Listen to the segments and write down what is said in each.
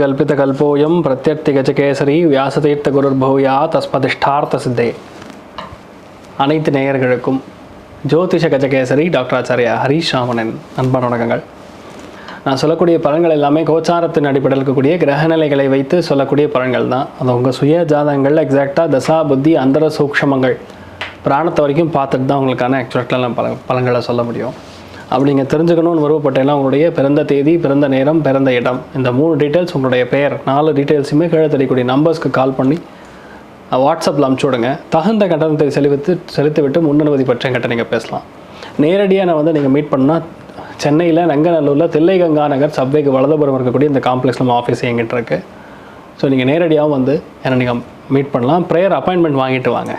அர்த்திகல்பிதகல்போயம் பிரத்யர்த்திகஜகேசரி வியாசதீர்த்த குருர்பூயா தஸ்மதிஷ்டார்த்த சித்தே அனைத்து நேயர்களுக்கும் ஜோதிஷ கஜகேசரி டாக்டர் ஆச்சாரியா ஹரீஷ் ராமனன் அன்பான வணக்கங்கள். நான் சொல்லக்கூடிய பலன்கள் எல்லாமே கோச்சாரத்தின் அடிப்படையில் இருக்கக்கூடிய கிரகநிலைகளை வைத்து சொல்லக்கூடிய பலன்கள் தான். அது உங்கள் சுய ஜாதகங்கள் எக்ஸாக்டாக தசா புத்தி அந்தர சூக்ஷமங்கள் பிராணத்தை வரைக்கும் பார்த்துட்டு தான் உங்களுக்கான ஆக்சுவலாக பல பலன்களை சொல்ல முடியும். அப்படி நீங்கள் தெரிஞ்சுக்கணும்னு விருப்பப்பட்டேன்னா உங்களுடைய பிறந்த தேதி பிறந்த நேரம் பிறந்த இடம். இந்த மூணு டீட்டெயில்ஸ் உங்களுடைய பெயர். நாலு டீட்டெயில்ஸுமே கீழே தெரியக்கூடிய நம்பர்ஸ்க்கு கால் பண்ணி வாட்ஸ்அப்பில் அமுச்சு விடுங்க. தகுந்த கட்டணத்தை செலுத்து செலுத்திவிட்டு முன்னனுமதி பற்றி கட்ட நீங்கள் பேசலாம். நேரடியாக நான் வந்து நீங்கள் மீட் பண்ணால் சென்னையில் நங்கநல்லூரில் தில்லைகங்கா நகர் சப்வேக்கு வலதுபுறம் இருக்கக்கூடிய இந்த காம்ப்ளெக்ஸ் நம்ம ஆஃபீஸ் எங்கிட்ட இருக்கு. ஸோ நீங்கள் நேரடியாகவும் வந்து என்னை நீங்கள் மீட் பண்ணலாம். ப்ரேயர் அப்பாயின்மெண்ட் வாங்கிட்டு வாங்க.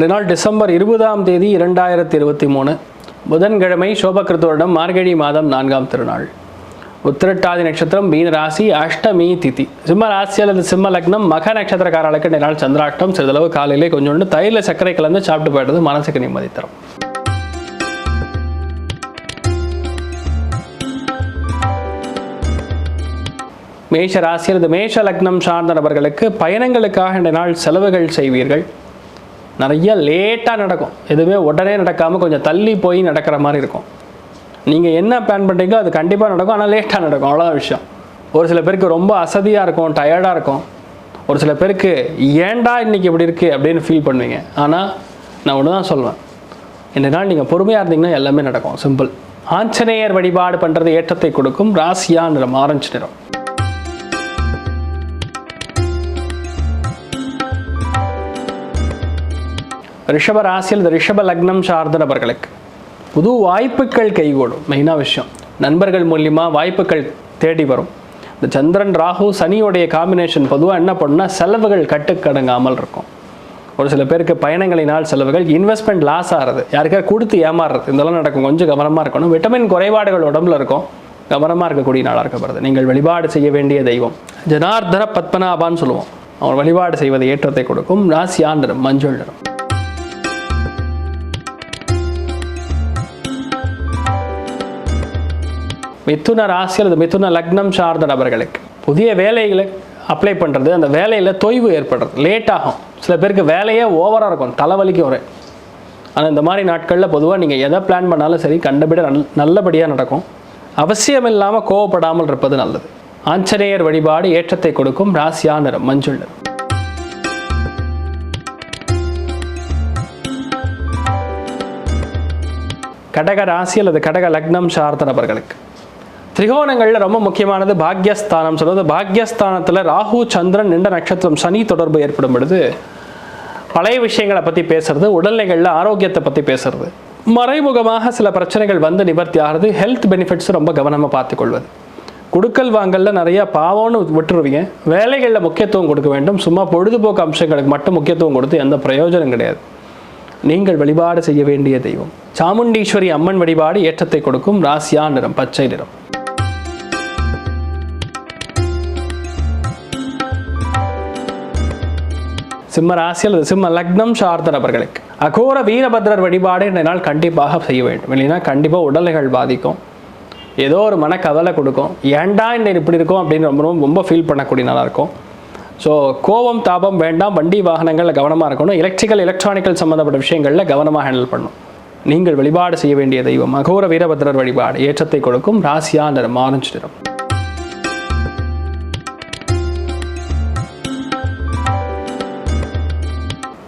ரெண்டு நாள் டிசம்பர் இருபதாம் தேதி இரண்டாயிரத்தி இருபத்தி மூணு புதன்கிழமை சோபகிருத்தோரிடம் மார்கழி மாதம் நான்காம் திருநாள். உத்திரட்டாதி நட்சத்திரம் மீன ராசி அஷ்டமி திதி. சிம்ம ராசி அல்லது சிம்ம லக்னம் மக நட்சத்திரக்காரர்களுக்கு இந்த நாள் சந்திராஷ்டம். சிறிதளவு காலையிலே கொஞ்சோண்டு தயிரில் சர்க்கரை கலந்து சாப்பிட்டு போயிடுறது மனசுக்கு நிம்மதி தரும். மேஷ ராசி அல்லது மேஷ லக்னம் சார்ந்த நபர்களுக்கு பயணங்களுக்காக இந்த நாள் செலவுகள் செய்வீர்கள். நிறைய லேட்டாக நடக்கும். எதுவுமே உடனே நடக்காமல் கொஞ்சம் தள்ளி போய் நடக்கிற மாதிரி இருக்கும். நீங்கள் என்ன பிளான் பண்ணுறீங்களோ அது கண்டிப்பாக நடக்கும். ஆனால் லேட்டாக நடக்கும். அவ்வளோதான் விஷயம். ஒரு சில பேருக்கு ரொம்ப அசதியாக இருக்கும் டயர்டாக இருக்கும். ஒரு சில பேருக்கு ஏண்டா இன்னைக்கு இப்படி இருக்குது அப்படின்னு ஃபீல் பண்ணுவீங்க. ஆனால் நான் ஒன்று தான் சொல்லுவேன் இந்த நாள் நீங்கள் பொறுமையாக இருந்தீங்கன்னா எல்லாமே நடக்கும். சிம்பிள் ஆஞ்சநேயர் வழிபாடு பண்ணுறது ஏற்றத்தை கொடுக்கும். ராசியா நிறம் ஆரஞ்சு நிறம். ரிஷப ராசியில் இந்த ரிஷப லக்னம் சார்ந்த நபர்களுக்கு புது வாய்ப்புகள் கைகூடும். மெயினாக விஷயம். நண்பர்கள் மூலியமாக வாய்ப்புகள் தேடி வரும். இந்த சந்திரன் ராகு சனியோடைய காம்பினேஷன் பொதுவாக என்ன பண்ணுன்னா செலவுகள் கட்டுக்கடங்காமல் இருக்கும். ஒரு சில பேருக்கு பயணங்களினால் செலவுகள் இன்வெஸ்ட்மெண்ட் லாஸ் ஆகிறது யாருக்காவது கொடுத்து ஏமாறுறது இதெல்லாம் நடக்கும். கொஞ்சம் கவனமாக இருக்கணும். விட்டமின் குறைபாடுகள் உடம்புல இருக்கும். கவனமாக இருக்கக்கூடிய நாளாக இருக்கப்படுது நீங்கள் வழிபாடு செய்ய வேண்டிய தெய்வம். ஜனார்தன பத்மநாபான்னு சொல்லுவோம். அவர் வழிபாடு செய்வது ஏற்றத்தை கொடுக்கும். ராசியா நிறம் மஞ்சள் நிறம். மிதுன ராசி அல்லது மிதுன லக்னம் சார்ந்த நபர்களுக்கு புதிய வேலைகளை அப்ளை பண்ணுறது அந்த வேலையில் தொய்வு ஏற்படுறது லேட் ஆகும். சில பேருக்கு வேலையே ஓவராக இருக்கும் தலைவலிக்கு ஒரு ஆனால் இந்த மாதிரி நாட்களில் பொதுவாக நீங்கள் எதை பிளான் பண்ணாலும் சரி கண்டபடி நல் நல்லபடியாக நடக்கும். அவசியம் இல்லாமல் கோவப்படாமல் இருப்பது நல்லது. ஆஞ்சநேயர் வழிபாடு ஏற்றத்தை கொடுக்கும் ராசியா நிறம் மஞ்சள் நிறம். கடக ராசி அல்லது கடக லக்னம் சார்ந்த நபர்களுக்கு திரிகோணங்களில் ரொம்ப முக்கியமானது பாக்யஸ்தானம். சொல்றது பாக்யஸ்தானத்தில் ராகு சந்திரன் நின்ற நட்சத்திரம் சனி தொடர்பு ஏற்படும் பொழுது பழைய விஷயங்களை பற்றி பேசுறது உடல்நிலைகளில் ஆரோக்கியத்தை பற்றி பேசுறது. மறைமுகமாக சில பிரச்சனைகள் வந்து நிவர்த்தி ஆகிறது. ஹெல்த் பெனிஃபிட்ஸ் ரொம்ப கவனமாக பார்த்துக்கொள்வது. குடுக்கல் வாங்கல்ல நிறைய பாவம்னு விட்டுருவீங்க. வேலைகளில் முக்கியத்துவம் கொடுக்க வேண்டும். சும்மா பொழுதுபோக்கு அம்சங்களுக்கு மட்டும் முக்கியத்துவம் கொடுத்து எந்த பிரயோஜனம் கிடையாது. நீங்கள் வழிபாடு செய்ய வேண்டிய தெய்வம். சாமுண்டீஸ்வரி அம்மன் வழிபாடு ஏற்றத்தை கொடுக்கும். ராசியா நிறம் பச்சை நிறம். சிம்ம ராசியில் அல்லது சிம்ம லக்னம் சார்ந்த நபர்களுக்கு அகோர வீரபத்ரர் வழிபாடு இந்த நாள் கண்டிப்பாக செய்ய வேண்டும். இல்லைன்னா கண்டிப்பாக உடல்கள் பாதிக்கும். ஏதோ ஒரு மனக்கவலை கொடுக்கும். ஏன்டா இந்த இப்படி இருக்கும் அப்படின்னு ரொம்ப ரொம்ப ரொம்ப ஃபீல் பண்ணக்கூடிய நல்லா இருக்கும். ஸோ கோபம் தாபம் வேண்டாம். வண்டி வாகனங்களில் கவனமாக இருக்கணும். எலக்ட்ரிக்கல் எலக்ட்ரானிக்கல் சம்மந்தப்பட்ட விஷயங்களில் கவனமாக ஹேண்டில் பண்ணணும். நீங்கள் வழிபாடு செய்ய வேண்டிய தெய்வம். அகோர வீரபத்ரர் வழிபாடு ஏற்றத்தை கொடுக்கும். ராசியா நிறம் ஆரஞ்சு நிறம்.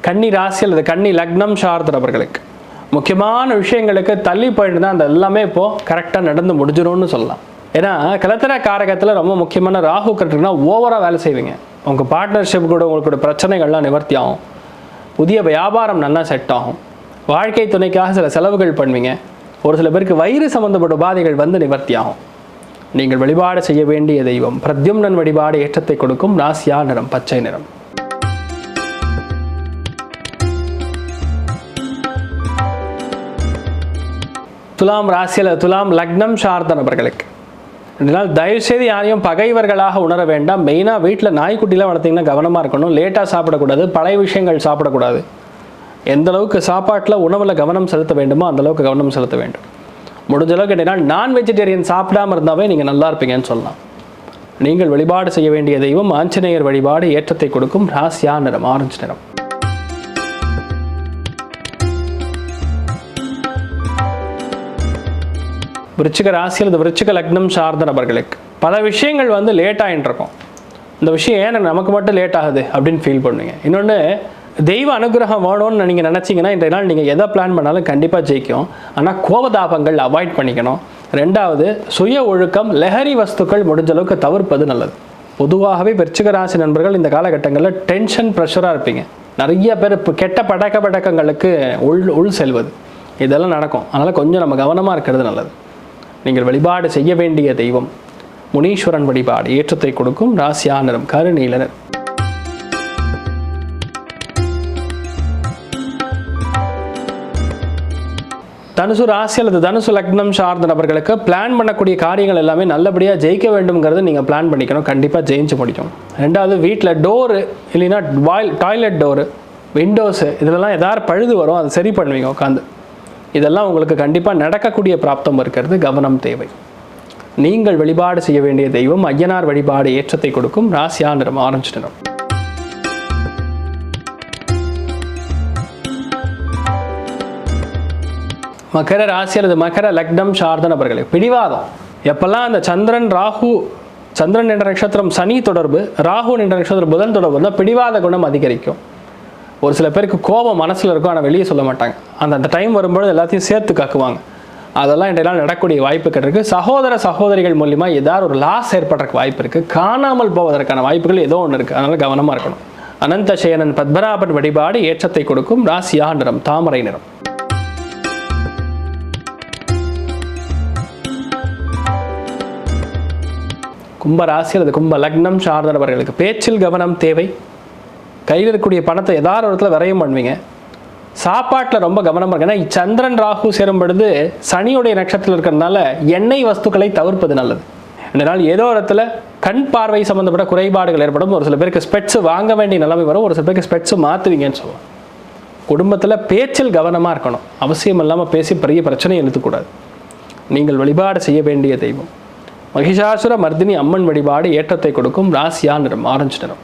கன்னி ராசி அல்லது கன்னி லக்னம் சார்ந்தவர்களுக்கு. முக்கியமான விஷயங்களுக்கு தள்ளி போயிட்டு தான் அந்த எல்லாமே இப்போது கரெக்டாக நடந்து முடிஞ்சிடும்னு சொல்லலாம். ஏன்னா கலத்திர காரகத்தில் ரொம்ப முக்கியமான ராகு கரெக்டுனா ஓவராக வேலை செய்வீங்க. உங்கள் பார்ட்னர்ஷிப் கூட உங்களோட பிரச்சனைகள்லாம் நிவர்த்தி ஆகும். புதிய வியாபாரம் நல்லா செட் ஆகும். வாழ்க்கை துணைக்காக சில செலவுகள் பண்ணுவீங்க. ஒரு சில பேருக்கு வயிறு சம்மந்தப்பட்ட உபாதைகள் வந்து நிவர்த்தி ஆகும். நீங்கள் வழிபாடு செய்ய வேண்டிய தெய்வம். பிரத்யும்னன் வழிபாடு ஏற்றத்தை கொடுக்கும். ராசியா நிறம் பச்சை நிறம். துலாம் ராசியில் துலாம் லக்னம் சார்ந்த நபர்களுக்கு. இதனால் தயவுசெய்து யாரையும் பகைவர்களாக உணர வேண்டாம். மெயினாக வீட்டில் நாய்க்குட்டிலாம் வளர்த்திங்கன்னா கவனமாக இருக்கணும். லேட்டாக சாப்பிடக்கூடாது. பழைய விஷயங்கள் சாப்பிடக்கூடாது. எந்த அளவுக்கு சாப்பாட்டில் உணவில் கவனம் செலுத்த வேண்டுமோ அந்தளவுக்கு கவனம் செலுத்த வேண்டும். முடிஞ்ச அளவுக்கு கேட்டீங்கன்னா நான் வெஜிடேரியன் சாப்பிடாம இருந்தாவே நீங்கள் நல்லா இருப்பீங்கன்னு சொல்லலாம். நீங்கள் வழிபாடு செய்ய வேண்டிய தெய்வம் ஆஞ்சநேயர் வழிபாடு ஏற்றத்தை கொடுக்கும். ராசியா நிறம் ஆரஞ்சு நிறம். விருச்சிக ராசியில் இந்த விருச்சிக லக்னம் சார்ந்த நபர்களுக்கு. பல விஷயங்கள் வந்து லேட் இந்த விஷயம் ஏன் நமக்கு மட்டும் லேட் ஆகுது அப்படின்னு ஃபீல் பண்ணுவீங்க. இன்னொன்று தெய்வ அனுகிரகம் வேணும்னு நீங்கள் நினச்சிங்கன்னா இன்றைய நாள் நீங்கள் எதை பிளான் பண்ணாலும் கண்டிப்பாக ஜெயிக்கும். ஆனால் கோபதாபங்கள் அவாய்ட் பண்ணிக்கணும். ரெண்டாவது சுய ஒழுக்கம் லெஹரி வஸ்துக்கள் முடிஞ்ச அளவுக்கு தவிர்ப்பது நல்லது. பொதுவாகவே விருச்சிக ராசி நண்பர்கள் இந்த காலகட்டங்களில் டென்ஷன் ப்ரெஷராக இருப்பீங்க. நிறைய பேர் இப்போ கெட்ட படக்க படக்கங்களுக்கு உள் உள் செல்வது. இதெல்லாம் நடக்கும். அதனால் கொஞ்சம் நம்ம கவனமாக இருக்கிறது நல்லது. நீங்கள் வழிபாடு செய்ய வேண்டிய தெய்வம். முனீஸ்வரன் வழிபாடு ஏற்றத்தை கொடுக்கும் ராசியா கருநீலனர். தனுசு ராசி அல்லது தனுசு லக்னம் சார்ந்த நபர்களுக்கு பிளான் பண்ணக்கூடிய காரியங்கள் எல்லாமே நல்லபடியாக ஜெயிக்க வேண்டும்ங்கிறது நீங்கள் பிளான் பண்ணிக்கணும். கண்டிப்பாக ஜெயிச்சு முடிக்கும் ரெண்டாவது வீட்டில் டோரு இல்லைன்னா வாயில் டாய்லெட் டோரு விண்டோஸு இதிலெல்லாம் எதாவது பழுது வரும் அதை சரி பண்ணுவீங்க உட்காந்து இதெல்லாம் உங்களுக்கு கண்டிப்பாக நடக்கக்கூடிய பிராப்தம் இருக்கிறது. கவனம் தேவை. நீங்கள் வழிபாடு செய்ய வேண்டிய தெய்வம் ஐயனார் வழிபாடு ஏற்றத்தை கொடுக்கும் ராசியா நிறம் ஆரஞ்சு நிறம். மகர ராசி அல்லது மகர லக்னம் சார்ந்த நபர்களே பிடிவாதம். எப்பெல்லாம் அந்த சந்திரன் ராகு சந்திரன் என்ற நட்சத்திரம் சனி தொடர்பு ராகு என்ற நட்சத்திரம் புதன் தொடர்பு தான் பிடிவாத குணம் அதிகரிக்கும். ஒரு சில பேருக்கு கோபம் மனசில் இருக்கும் ஆனால் வெளியே சொல்ல மாட்டாங்க. அந்த அந்த டைம் வரும்பொழுது எல்லாத்தையும் சேர்த்து காக்குவாங்க. அதெல்லாம் இன்றைய நடக்கக்கூடிய வாய்ப்புகள் இருக்குது சகோதர சகோதரிகள் மூலிமா ஏதாவது ஒரு லாஸ் ஏற்படுறதுக்கு வாய்ப்பு இருக்குது காணாமல் போவதற்கான வாய்ப்புகள் ஏதோ ஒன்று இருக்குது அதனால் கவனமாக இருக்கணும். அனந்த சேனன் பத்மநாபன் வழிபாடு ஏற்றத்தை கொடுக்கும் ராசியா நிறம் தாமரை நிறம். கும்ப ராசி அல்லது கும்ப லக்னம் சார்ந்தவர்களுக்கு பேச்சில் கவனம் தேவை. கையில் இருக்கக்கூடிய பணத்தை ஏதாவது ஒரு இடத்துல பண்ணுவீங்க. சாப்பாட்டில் ரொம்ப கவனமாக இருக்கு ஏன்னா சந்திரன் ராகு சேரும் பொழுது சனியுடைய நட்சத்திரத்தில் இருக்கிறதுனால எண்ணெய் வஸ்துக்களை தவிர்ப்பது நல்லது. இதனால் ஏதோ இடத்துல கண் பார்வை சம்மந்தப்பட்ட குறைபாடுகள் ஏற்படும். ஒரு சில பேருக்கு ஸ்பெட்ஸ் வாங்க வேண்டிய நிலைமை வரும். ஒரு சில பேருக்கு ஸ்பெட்ஸ் மாற்றுவீங்கன்னு சொல்லுவோம் குடும்பத்தில் பேச்சில் கவனமாக இருக்கணும். அவசியம் இல்லாமல் பேசி பெரிய பிரச்சனையை எழுத்துக்கூடாது நீங்கள் வழிபாடு செய்ய வேண்டிய தெய்வம். மகிஷாசுர மர்தினி அம்மன் வழிபாடு ஏற்றத்தை கொடுக்கும். ராசியா நிறம் ஆரஞ்சு நிறம்.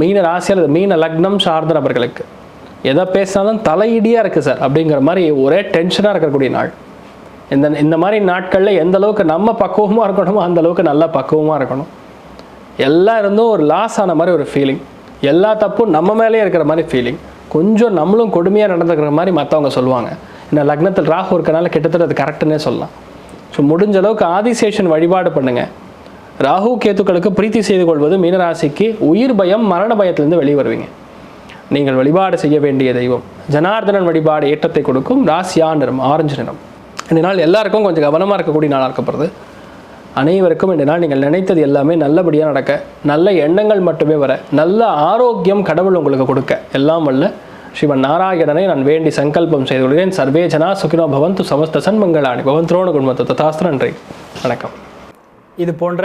மீன ராசி அல்லது மீன லக்னம் சார்ந்த நபர்களுக்கு. எதை பேசினாலும் தலையிடியாக இருக்குது சார் அப்படிங்கிற மாதிரி ஒரே டென்ஷனாக இருக்கக்கூடிய நாள். இந்த இந்த மாதிரி நாட்களில் எந்த அளவுக்கு நம்ம பக்குவமாக இருக்கணுமோ அந்த அளவுக்கு நல்லா பக்குவமாக இருக்கணும். எல்லாம் இருந்தும் ஒரு லாஸ் ஆன மாதிரி ஒரு ஃபீலிங் எல்லா தப்பும் நம்ம மேலேயே இருக்கிற மாதிரி ஃபீலிங் கொஞ்சம் நம்மளும் கொடுமையாக நடந்துக்கிற மாதிரி மற்றவங்க சொல்லுவாங்க. இந்த லக்னத்தில் ராகு இருக்கனால கிட்டத்தட்ட அது கரெக்டுன்னே சொல்லலாம். ஸோ முடிஞ்ச அளவுக்கு ஆதிசேஷன் வழிபாடு பண்ணுங்கள் ராகு கேத்துக்களுக்கு பிரீத்தி செய்து கொள்வது மீனராசிக்கு உயிர் பயம் மரண பயத்திலிருந்து வெளிவருவீங்க. நீங்கள் வழிபாடு செய்ய வேண்டிய தெய்வம். ஜனார்தனன் வழிபாடு ஏற்றத்தை கொடுக்கும். ராசியா நிறம் ஆரஞ்சு நிறம். இந்த நாள் எல்லாருக்கும் கொஞ்சம் கவனமாக இருக்கக்கூடிய நாளாக இருக்கப்படுது. அனைவருக்கும் இந்த நாள் நீங்கள் நினைத்தது எல்லாமே நல்லபடியாக நடக்க நல்ல எண்ணங்கள் மட்டுமே வர நல்ல ஆரோக்கியம் கடவுள் உங்களுக்கு கொடுக்க. எல்லாம் வல்ல. ஸ்ரீமன் நாராயணனை நான் வேண்டி சங்கல்பம் செய்து கொள்கிறேன். சர்வே ஜனா சுகினோ பவந்து சமஸ்த சன்மங்களாணி. பவந்த்ரோண குடும்பத்தை ததாஸ்து நன்றி. வணக்கம். இது போன்ற